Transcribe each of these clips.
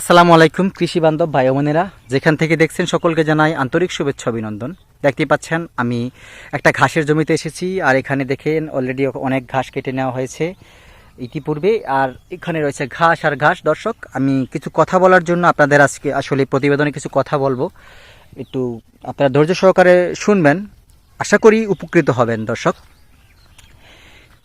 আসসালামু আলাইকুম, কৃষি বান্ধব ভাই বোনেরা। যেখান থেকে দেখছেন সকলকে জানাই আন্তরিক শুভেচ্ছা, অভিনন্দন। দেখতে পাচ্ছেন, আমি একটা ঘাসের জমিতে এসেছি, আর এখানে দেখেন অলরেডি অনেক ঘাস কেটে নেওয়া হয়েছে ইতিপূর্বে, আর এখানে রয়েছে ঘাস আর ঘাস। দর্শক, আমি কিছু কথা বলার জন্য আপনাদের আজকে আসলে প্রতিবেদনে কিছু কথা বলব। একটু আপনারা ধৈর্য সহকারে শুনবেন, আশা করি উপকৃত হবেন দর্শক।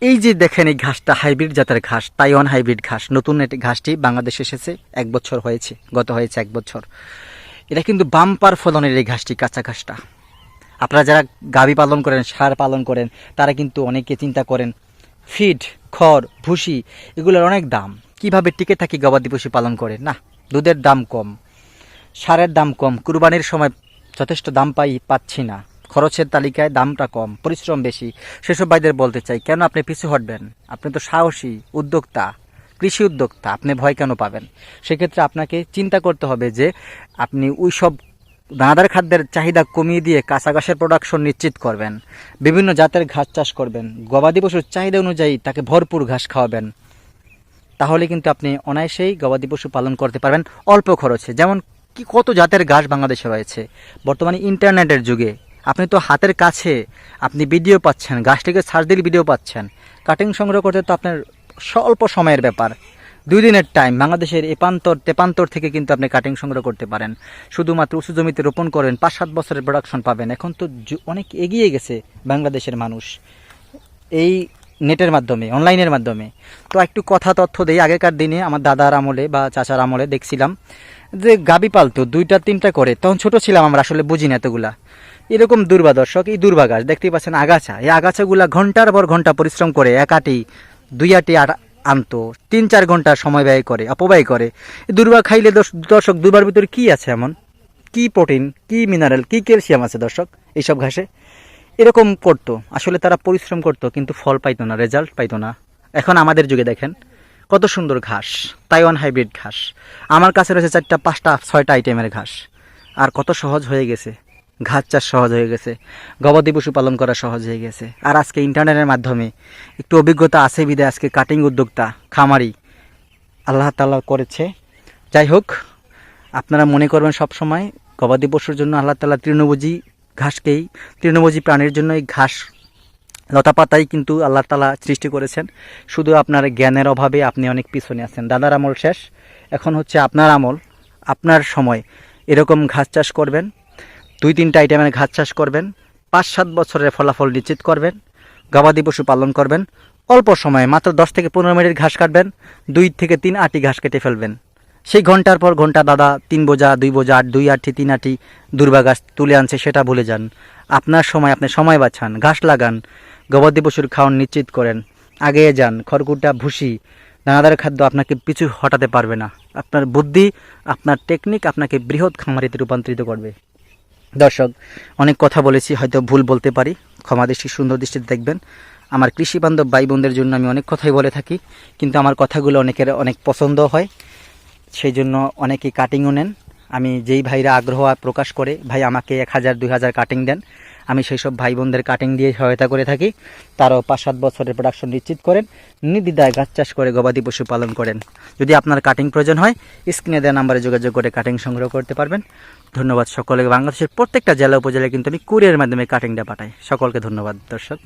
এই যে দেখেন এই ঘাসটা, হাইব্রিড জাতের ঘাস, তাইওয়ান হাইব্রিড ঘাস, নতুন ঘাসটি বাংলাদেশে এসেছে, এক বছর হয়েছে, গত হয়েছে এক বছর। এটা কিন্তু বাম্পার ফলনের এই ঘাসটি, কাঁচা ঘাসটা। আপনারা যারা গাভী পালন করেন, সার পালন করেন, তারা কিন্তু অনেকে চিন্তা করেন, ফিড, খড়, ভুসি, এগুলোর অনেক দাম। কীভাবে টিকে থাকি গবাদি পশু পালন করে? না, দুধের দাম কম, সারের দাম কম, কুরবানির সময় যথেষ্ট দাম পাই, পাচ্ছি না। খরচের তালিকায় দামটা কম, পরিশ্রম বেশি। সেসব ভাইদের বলতে চাই, কেন আপনি পিছু হটবেন? আপনি তো সাহসী, উদ্যোক্তা, কৃষি উদ্যোক্তা, আপনি ভয় কেন পাবেন? সেক্ষেত্রে আপনাকে চিন্তা করতে হবে যে আপনি ওই সব দানাদার খাদ্যের চাহিদা কমিয়ে দিয়ে কাঁচা ঘাসের প্রোডাকশন নিশ্চিত করবেন। বিভিন্ন জাতের ঘাস চাষ করবেন। গবাদি পশুর চাহিদা অনুযায়ী তাকে ভরপুর ঘাস খাওয়াবেন। তাহলে কিন্তু আপনি অনায়াসেই গবাদি পশু পালন করতে পারবেন অল্প খরচে। যেমন কি কত জাতের ঘাস বাংলাদেশে রয়েছে। বর্তমানে ইন্টারনেটের যুগে আপনি তো হাতের কাছে আপনি ভিডিও পাচ্ছেন গাছটিকে সার্চ দিলে ভিডিও পাচ্ছেন। কাটিং সংগ্রহ করতে তো আপনার স্বল্প সময়ের ব্যাপার। দুই দিনের টাইম বাংলাদেশের এপান্তর তেপান্তর থেকে কিন্তু আপনি কাটিং সংগ্রহ করতে পারেন। শুধুমাত্র উঁচু জমিতে রোপণ করেন, পাঁচ সাত বছরের প্রোডাকশন পাবেন। এখন তো অনেক এগিয়ে গেছে বাংলাদেশের মানুষ। এই নেটের মাধ্যমে অনলাইনের মাধ্যমে। তো একটু কথা তথ্য দেই, আগেকার দিনে আমার দাদার আমলে বা চাচার আমলে দেখছিলাম যে গাবি পালতো, দুইটা তিনটা করে। তখন ছোট ছিলাম আমরা, আসলে বুঝি না এতগুলা। এরকম দুর্বা দর্শক, এই দুর্বা গাছ, দেখতেই পাচ্ছেন আগাছা। এই আগাছাগুলা ঘণ্টার পর ঘণ্টা পরিশ্রম করে এক আটি দুই আটি আনতো, তিন চার ঘণ্টা সময় ব্যয় করে, অপব্যয় করে। দুর্বা খাইলে দর্শ- দর্শক, দুর্বার ভিতরে কি আছে এমন? কি প্রোটিন, কি মিনারেল কি ক্যালসিয়াম আছে দর্শক এইসব ঘাসে? এরকম করতো। আসলে তারা পরিশ্রম করতো, কিন্তু ফল পাইতো না রেজাল্ট পাইতো না। এখন আমাদের যুগে দেখেন, কত সুন্দর ঘাস তাইওয়ান হাইব্রিড ঘাস। আমার কাছে রয়েছে চারটা, পাঁচটা, ছয়টা আইটেমের ঘাস। আর কত সহজ হয়ে গেছে। ঘাস চাষ সহজ হয়ে গেছে। গবাদি পশু পালন করা সহজ হয়ে গেছে। আর আজকে ইন্টারনেটের মাধ্যমে একটু অভিজ্ঞতা আছে বিদে আজকে কাটিং উদ্যোক্তা, খামারি। আল্লাহ তাআলা করেছে। যাই হোক, আপনারা মনে করবেন সব সময় গবাদি পশুর জন্য আল্লাহ তালা তৃণভোজী ঘাসকেই, তৃণভোজী প্রাণীর জন্য এই ঘাস লতাপাতাই কিন্তু আল্লাহ তালা সৃষ্টি করেছেন। শুধু আপনার জ্ঞানের অভাবে আপনি অনেক পিছনে আছেন। দাদার আমল শেষ। এখন হচ্ছে আপনার আমল, আপনার সময়। এরকম ঘাস চাষ করবেন। দুই তিনটা আইটেমের ঘাস চাষ করবেন, পাঁচ সাত বছরের ফলাফল নিশ্চিত করবেন, গবাদি পশু পালন করবেন, অল্প সময়ে মাত্র দশ থেকে পনেরো মিনিট ঘাস কাটবেন, দুই থেকে তিন আটি ঘাস কেটে ফেলবেন। সেই ঘণ্টার পর ঘণ্টা দাদা, তিন বোঝা, দুই বোঝা, আট, দুই আটি, তিন আটি দুর্বা গাছ তুলে আনছে সেটা ভুলে যান। আপনার সময়, আপনি সময় বাঁচান, ঘাস লাগান, গবাদি পশুর খাওয়ান নিশ্চিত করেন। আগিয়ে যান, খড়কুটা ভুসি দানাদার খাদ্য আপনাকে পিছু হটাতে পারবে না। আপনার বুদ্ধি, আপনার টেকনিক আপনাকে বৃহৎ খামারিতে রূপান্তরিত করবে। দর্শক, অনেক কথা বলেছি, হয়তো ভুল বলতে পারি। ক্ষমা দৃষ্টি, সুন্দর দৃষ্টিতে দেখবেন। আমার কৃষি বান্ধব ভাই বোনদের জন্য আমি অনেক কথাই বলে থাকি, কিন্তু আমার কথাগুলো অনেকের অনেক পছন্দ হয়। সেই জন্য অনেকেই কাটিংও নেন। আমি যেই ভাইরা আগ্রহ প্রকাশ করে, ভাই আমাকে এক হাজার, দুই হাজার কাটিং দেন। আমি সেই সব ভাই বোনদের কাটিং দিয়ে সহায়তা করে থাকি। তারাও পাঁচ সাত বছরের প্রোডাকশন নিশ্চিত করেন। নির্দিদায় গাছ চাষ করে, গবাদি পশু পালন করেন। যদি আপনার কাটিং প্রয়োজন হয় স্ক্রিনে দেওয়া নাম্বারে যোগাযোগ করে কাটিং সংগ্রহ করতে পারবেন। ধন্যবাদ সকলে বাংলাদেশের প্রত্যেকটা জেলা উপজেলায় কিন্তু আমি কুরিয়ার মাধ্যমে কাটিংটা পাঠাই। সকলকে ধন্যবাদ, দর্শক।